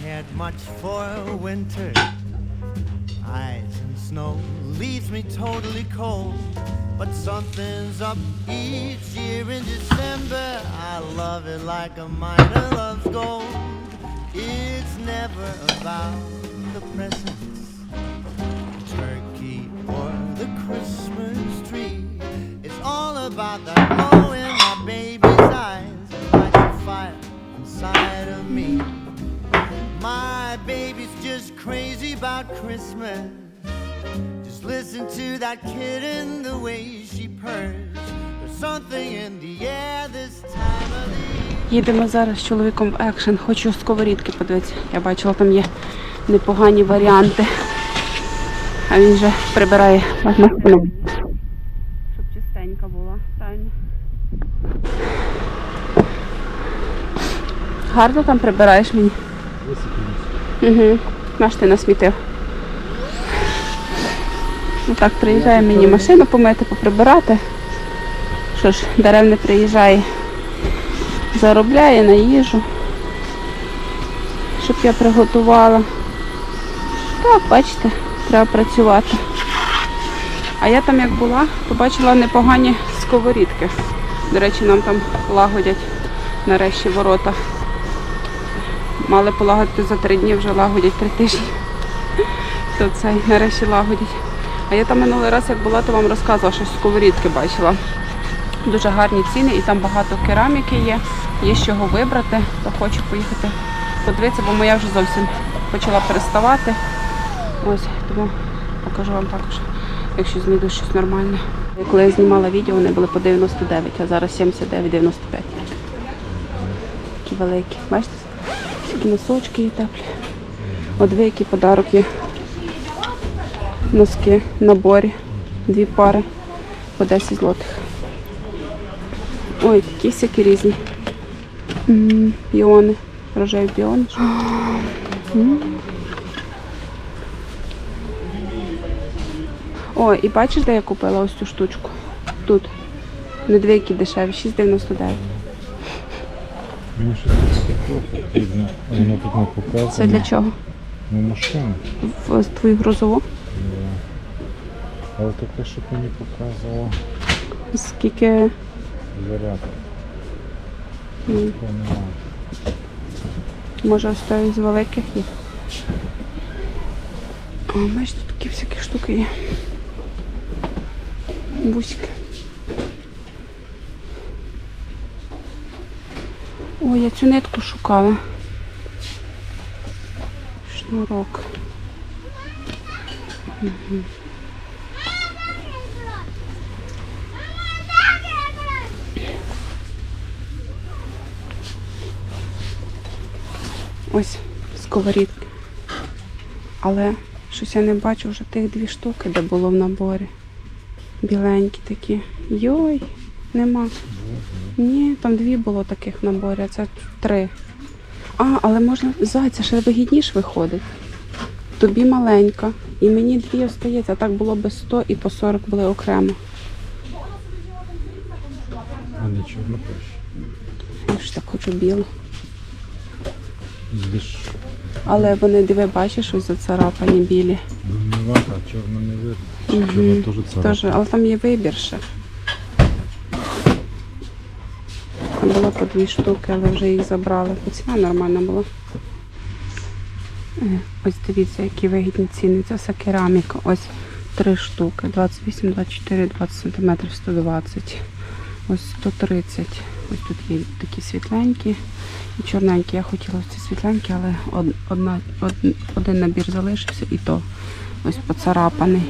cared much for winter. Ice and snow leaves me totally cold. But something's up each year in December. I love it like a miner loves gold. It's never about the presents, the turkey or the Christmas tree. It's all about the glow in my baby's eyes, like a fire inside of me. My baby's just crazy about Christmas. Just listen to that kitten, the way she purrs. There's something in the air this time of the year. Їдемо зараз з чоловіком в екшен. Хочу сковорідки подивитися. Я бачила, там є непогані варіанти. А він вже прибирає машину. Щоб чистенька була, правильно. Гарно там прибираєш мені? Угу. Наш ти насмітив. Ну так, приїжджає мені машину помити, поприбирати. Що ж, не приїжджає заробляє на їжу, щоб я приготувала. Так, бачите, треба працювати. А я там як була, побачила непогані сковорідки. До речі, нам там лагодять нарешті ворота. Мали полагодити за три дні, вже лагодять три тижні. То цей нарешті лагодять. А я там минулий раз, як була, то вам розказувала, що сковорідки бачила. Дуже гарні ціни і там багато кераміки є. Є з чого вибрати, то хочу поїхати подивитися, бо моя вже зовсім почала переставати. Ось, тому покажу вам також, якщо знайду щось нормальне. Коли я знімала відео, вони були по 99, а зараз 79,95. Такі великі. Бачите? Носочки є теплі. От ви, який подарок є. Носки наборі. Дві пари по 10 злотих. Ой, такі всякі різні. Біони. Рожеві біони. О, і бачиш, де я купила ось цю штучку? Тут. Не дві які дешеві, 6,99. Щось таке. Воно тут не показано. Це для чого? Ну, машина. В твою грузову? Але таке, щоб мені показувало Скільки зарядку. м, Такого немає. може ось той з великих є? О, бачите, тут такі всякі штуки є. Бусики. Ой, я цю нитку шукала. Шнурок. Ось сковорідки. Але щось я не бачу вже тих дві штуки, де було в наборі. Біленькі такі. Йой, нема. Ні, там дві було таких в наборі, а це три. А, але можна. Зайця ще вигідніше виходить. Тобі маленька. І мені дві остається, а так було би 100 і по 40 були окремо. А не пише. Я ж так хочу білу. Здесь Але вони, диви, бачиш, ось зацарапані білі. винувата, а чорно не видно. Чорно теж це. Але там є вибір ще. Там було по дві штуки, але вже їх забрали. Ціна нормальна була. Е, Ось дивіться, які вигідні ціни. Це все кераміка. Ось три штуки. 28, 24, 20 см, 120. Ось 130. Ось тут є такі світленькі і чорненькі. Я хотіла ось ці світленькі, але одна, од- один набір залишився і то ось поцарапаний.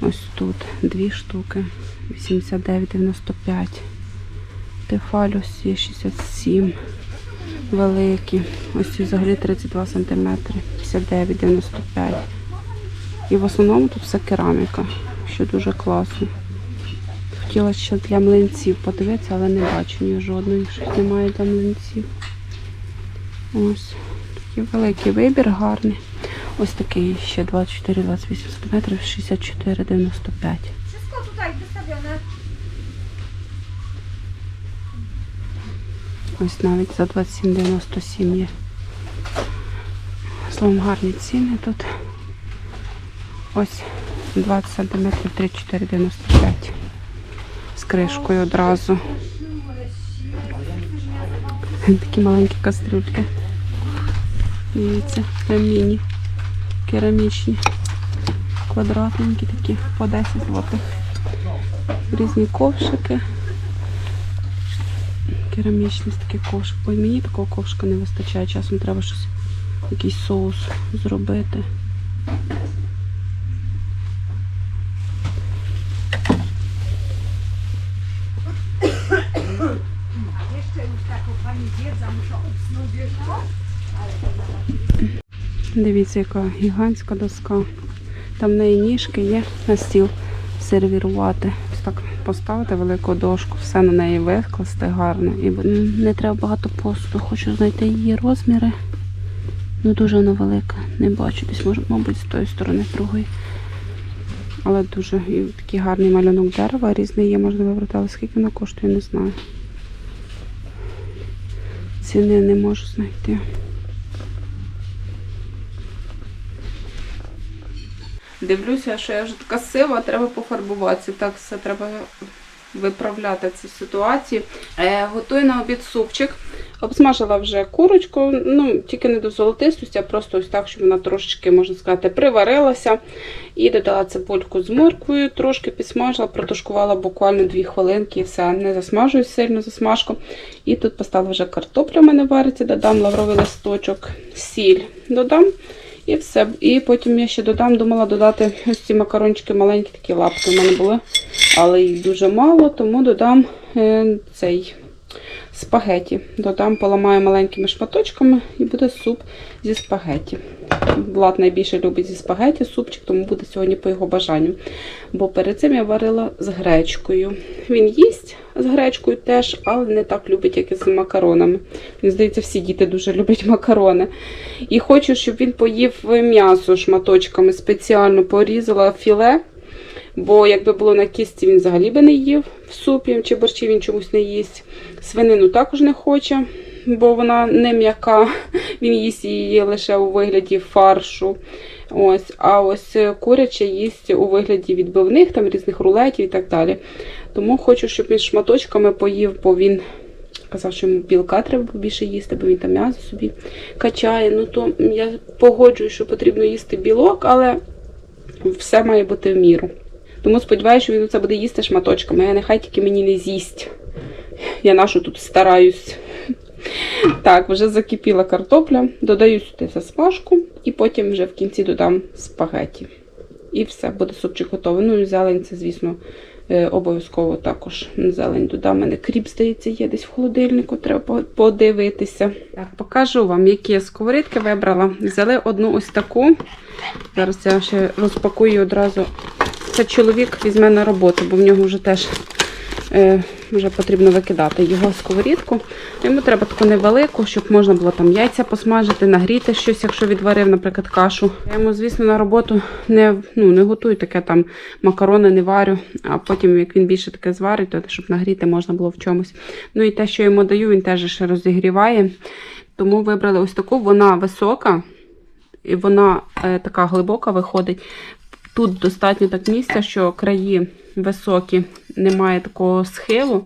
Ось тут дві штуки. 89,95. Тефалюс є 67. Великі. Ось ці взагалі 32 см. 59,95. І в основному тут все кераміка, що дуже класно. Хотіла ще для млинців подивитися, але не бачу ні жодної, щось немає для млинців. Ось такий великий вибір, гарний. Ось такий ще 24-28 см, 64,95. Ось навіть за 27,97 є. Словом, гарні ціни тут. Ось 20 см 34,95 з кришкою одразу. Такі маленькі кастрюльки. Дивіться, прям міні. Керамічні. Квадратненькі такі по 10 злотих. Різні ковшики. Керамічний такий ковшик. Ой, мені такого ковшика не вистачає. Часом треба щось, якийсь соус зробити. Дивіться, яка гігантська доска. Там в неї ніжки є на стіл сервірувати. Так поставити велику дошку, все на неї викласти гарно. І не треба багато посуду. Хочу знайти її розміри. Ну дуже вона велика. Не бачу. Десь може, мабуть, з тої сторони другої. Але дуже і такий гарний малюнок дерева, різний є, можна вибрати, але скільки вона коштує, не знаю. Ціни не можу знайти. Дивлюся, що я вже така сива, треба пофарбуватися. Так, все треба виправляти цю ситуацію. Е, готую на обід супчик. Обсмажила вже курочку, ну тільки не до золотистості, а просто ось так, щоб вона трошечки, можна сказати, приварилася. І додала цибульку з морквою, трошки підсмажила, протушкувала буквально 2 хвилинки і все. Не засмажую сильно засмажку. І тут поставила вже картопля в мене вариться, додам лавровий листочок, сіль додам. І все. І потім я ще додам, думала додати ось ці макарончики маленькі, такі лапки в мене були, але їх дуже мало, тому додам е, цей спагеті. Додам, поламаю маленькими шматочками і буде суп зі спагеті. Влад найбільше любить зі спагеті супчик, тому буде сьогодні по його бажанню. Бо перед цим я варила з гречкою. Він їсть з гречкою теж, але не так любить, як і з макаронами. Мені здається, всі діти дуже люблять макарони. І хочу, щоб він поїв м'ясо шматочками. Спеціально порізала філе. Бо якби було на кісті, він взагалі би не їв в супі чи борщі він чомусь не їсть. Свинину також не хоче, бо вона не м'яка. Він їсть її лише у вигляді фаршу. Ось, а ось куряче їсть у вигляді відбивних, там різних рулетів і так далі. Тому хочу, щоб він шматочками поїв, бо він казав, що йому білка треба побільше їсти, бо він там м'ясо собі качає. Ну то я погоджуюсь, що потрібно їсти білок, але все має бути в міру. Тому сподіваюся, що він це буде їсти шматочками, а нехай тільки мені не з'їсть. Я нашу тут стараюсь. Так, вже закипіла картопля, додаю сюди засмажку і потім вже в кінці додам спагеті. І все, буде супчик готовий. Ну і зелень це, звісно, обов'язково також зелень додам. У мене кріп, здається, є десь в холодильнику, треба подивитися. Так, покажу вам, які я сковорідки вибрала. Взяли одну ось таку. Зараз я ще розпакую одразу. Це чоловік візьме на роботу, бо в нього вже теж е, вже потрібно викидати його сковорідку. Йому треба таку невелику, щоб можна було там яйця посмажити, нагріти щось, якщо відварив, наприклад, кашу. Я йому, звісно, на роботу не, ну, не готую таке там макарони, не варю, а потім, як він більше таке зварить, то щоб нагріти можна було в чомусь. Ну і те, що йому даю, він теж ще розігріває. Тому вибрали ось таку, вона висока. І вона е, така глибока виходить. Тут достатньо так місця, що краї високі, немає такого схилу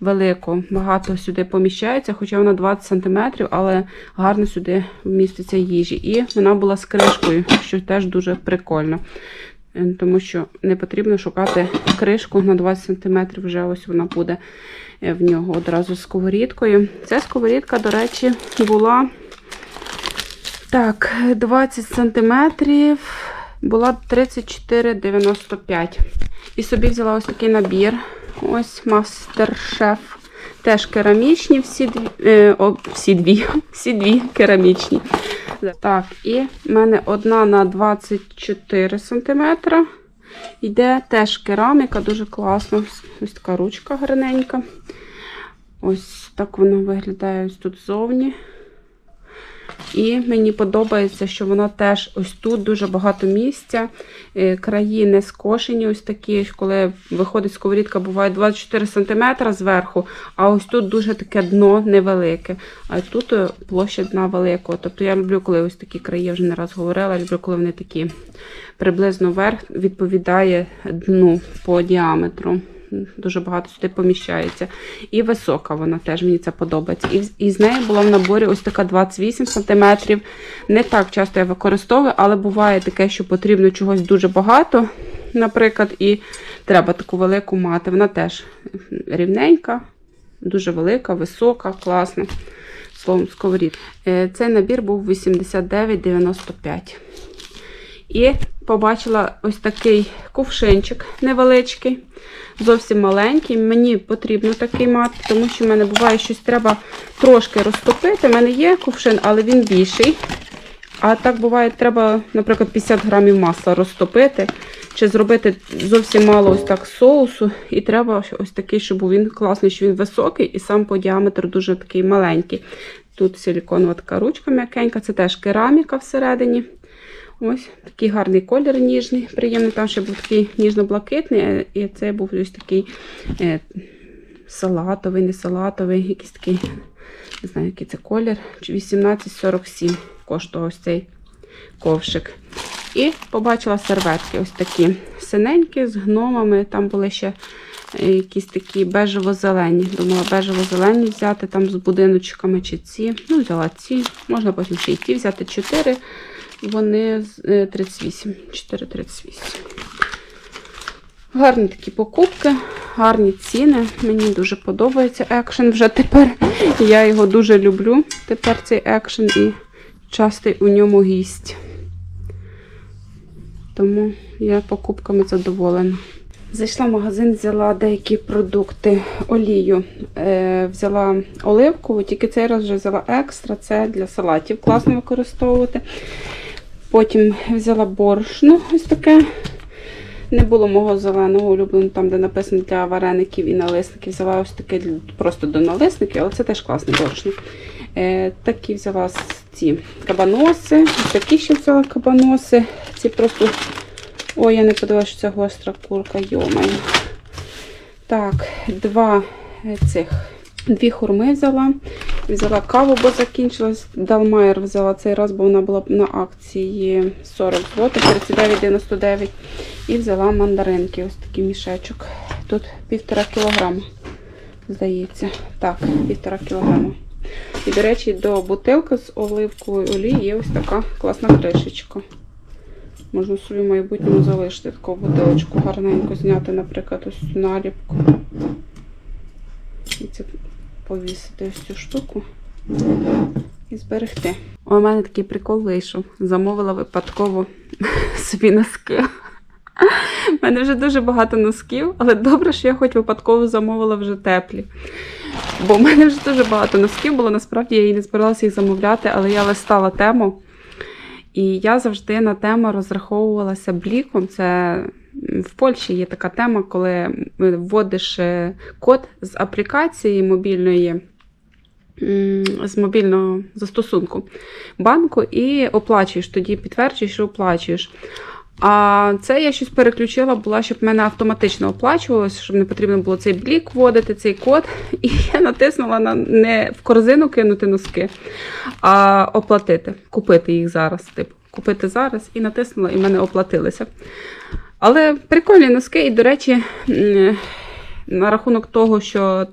великого. Багато сюди поміщається, хоча вона 20 см, але гарно сюди вміститься їжі. І вона була з кришкою, що теж дуже прикольно. Е, Тому що не потрібно шукати кришку на 20 см, вже ось вона буде е, в нього одразу з сковорідкою. Ця сковорідка, до речі, була так, 20 сантиметрів була 34,95. І собі взяла ось такий набір. Ось мастер-шеф. Теж керамічні, всі дві, е, о, всі дві, всі дві керамічні. Так, і в мене одна на 24 сантиметра. Йде теж кераміка, дуже класно. Ось така ручка гарненька. Ось так воно виглядає ось тут ззовні. І мені подобається, що вона теж ось тут дуже багато місця. Е, Краї не скошені, ось такі, коли виходить сковорідка, буває 24 см зверху, а ось тут дуже таке дно невелике. А тут е, площа дна великого. Тобто я люблю, коли ось такі краї, я вже не раз говорила, люблю, коли вони такі приблизно верх відповідає дну по діаметру. Дуже багато сюди поміщається. І висока вона теж мені це подобається. І, і з нею була в наборі ось така 28 см. Не так часто я використовую, але буває таке, що потрібно чогось дуже багато, наприклад, і треба таку велику мати. Вона теж рівненька, дуже велика, висока, класна. Словом, сковорід. Е, Цей набір був 89,95. І побачила ось такий кувшинчик невеличкий, зовсім маленький. Мені потрібно такий мати, тому що в мене буває щось треба трошки розтопити. У мене є кувшин, але він більший. А так буває, треба, наприклад, 50 грамів масла розтопити, чи зробити зовсім мало ось так соусу. І треба ось такий, щоб він класний, що він високий і сам по діаметру дуже такий маленький. Тут силіконова така ручка м'якенька, це теж кераміка всередині. Ось такий гарний колір ніжний, приємний. Там ще був такий ніжно-блакитний, і це був ось такий е, салатовий, не салатовий, якийсь такий, не знаю, який це колір. 18,47 коштував ось цей ковшик. І побачила серветки ось такі синенькі з гномами. Там були ще е, якісь такі бежево-зелені. Думала, бежево-зелені взяти там з будиночками чи ці. Ну, взяла ці. Можна потім ще й ті взяти 4. Вони з- е, 38. 4,38. Гарні такі покупки, гарні ціни. Мені дуже подобається екшен вже тепер. Я його дуже люблю. Тепер цей екшен і частий у ньому гість. Тому я покупками задоволена. Зайшла в магазин, взяла деякі продукти, олію. Е, взяла оливкову, тільки цей раз вже взяла екстра. Це для салатів класно використовувати. Потім взяла борошно ось таке. Не було мого зеленого улюбленого, там, де написано для вареників і налисників. Взяла ось таке просто до налисників, але це теж класне борошно. Е, такі взяла ці кабаноси. Ось такі ще взяла кабаноси. Ці просто. Ой, я не подивилася, що це гостра курка, йомаю. Так, два е, цих. Дві хурми взяла. Взяла каву, бо закінчилась. Далмайер взяла цей раз, бо вона була на акції 40 злотих, 39,99. І взяла мандаринки, ось такий мішечок. Тут півтора кілограма, здається. Так, півтора кілограма. І, до речі, до бутилки з оливковою олії є ось така класна кришечка. Можна собі в майбутньому залишити таку бутилочку, гарненько зняти, наприклад, ось наліпку. І це повісити ось цю штуку і зберегти. У мене такий прикол вийшов. Замовила випадково собі носки. У мене вже дуже багато носків, але добре, що я хоч випадково замовила вже теплі. Бо в мене вже дуже багато носків було. Насправді я і не збиралася їх замовляти, але я листала тему. І я завжди на тему розраховувалася бліком. Це в Польщі є така тема, коли вводиш е, код з аплікації мобільної. З мобільного застосунку банку і оплачуєш, тоді підтверджуєш і оплачуєш. А це я щось переключила, була, щоб в мене автоматично оплачувалося, щоб не потрібно було цей блік вводити, цей код. І я натиснула на не в корзину кинути носки, а оплатити, купити їх зараз. Типу, купити зараз і натиснула, і в мене оплатилися. Але прикольні носки, і, до речі, на рахунок того, що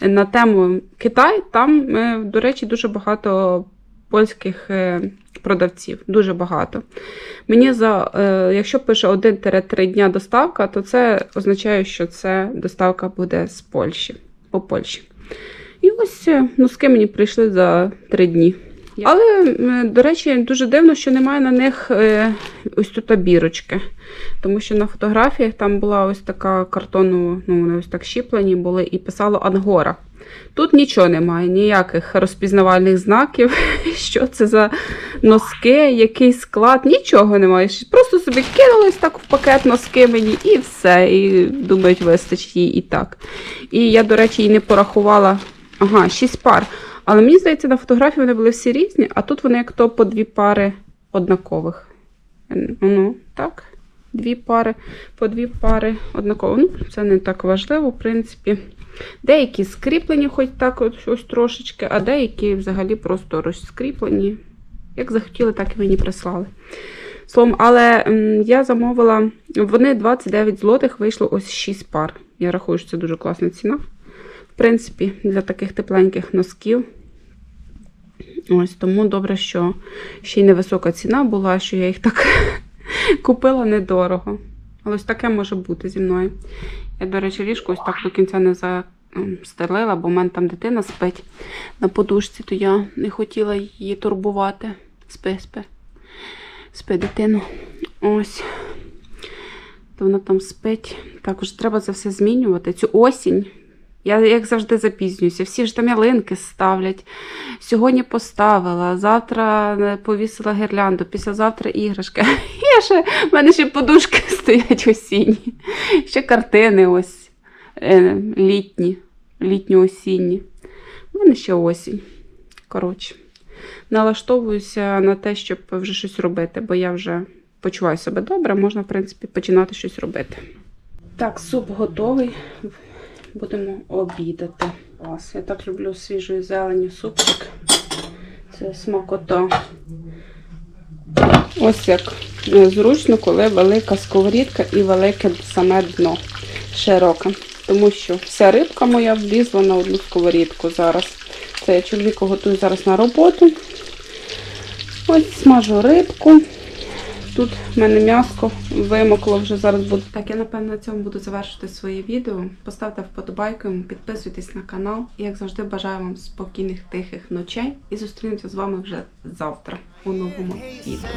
на тему Китай, там, е, до речі, дуже багато польських е, продавців. Дуже багато. Мені за, е, якщо пише 1-3 дня доставка, то це означає, що це доставка буде з Польщі, по Польщі. І ось носки мені прийшли за 3 дні. Але, до речі, дуже дивно, що немає на них е, ось тут бірочки. Тому що на фотографіях там була ось така картонова, ну, вони ось так щіплені були, і писало Ангора. Тут нічого немає, ніяких розпізнавальних знаків, що це за носки, який склад, нічого немає. Просто собі кинулись так в пакет носки мені і все. І думають, вистачить їй і так. І я, до речі, і не порахувала. Ага, 6 пар. Але мені здається, на фотографії вони були всі різні, а тут вони як то по дві пари однакових. Ну, так. Дві пари, по дві пари однаково. Ну, це не так важливо, в принципі. Деякі скріплені, хоч так ось трошечки, а деякі взагалі просто розскріплені. Як захотіли, так і мені прислали. Словом, але я замовила, вони 29 злотих, вийшло ось 6 пар. Я рахую, що це дуже класна ціна. В принципі, для таких тепленьких носків. Ось тому добре, що ще й невисока ціна була, що я їх так купила недорого. Але ось таке може бути зі мною. Я, до речі, ліжко ось так до кінця не застелила, бо в мене там дитина спить на подушці, то я не хотіла її турбувати. Спи, спи. Спи, дитину. Ось. То вона там спить. Також треба це все змінювати. Цю осінь. Я, як завжди, запізнююся. Всі ж там ялинки ставлять. Сьогодні поставила, завтра е, повісила гірлянду, післязавтра іграшки. Я ще, в мене ще подушки стоять осінні. Ще картини ось е, літні, літньо-осінні. У мене ще осінь. Коротше, налаштовуюся на те, щоб вже щось робити, бо я вже почуваю себе добре, можна, в принципі, починати щось робити. Так, суп готовий. Будемо обідати. Клас. Я так люблю свіжої зелені супчик. Це смакота. Ось як зручно, коли велика сковорідка і велике саме дно широке. Тому що вся рибка моя влізла на одну сковорідку зараз. Це я чоловіку готую зараз на роботу. Ось смажу рибку. Тут в мене м'яско вимокло вже зараз буде. Так, я напевно на цьому буду завершити своє відео. Поставте вподобайку, підписуйтесь на канал. І як завжди бажаю вам спокійних тихих ночей. І зустрінемося з вами вже завтра у новому відео.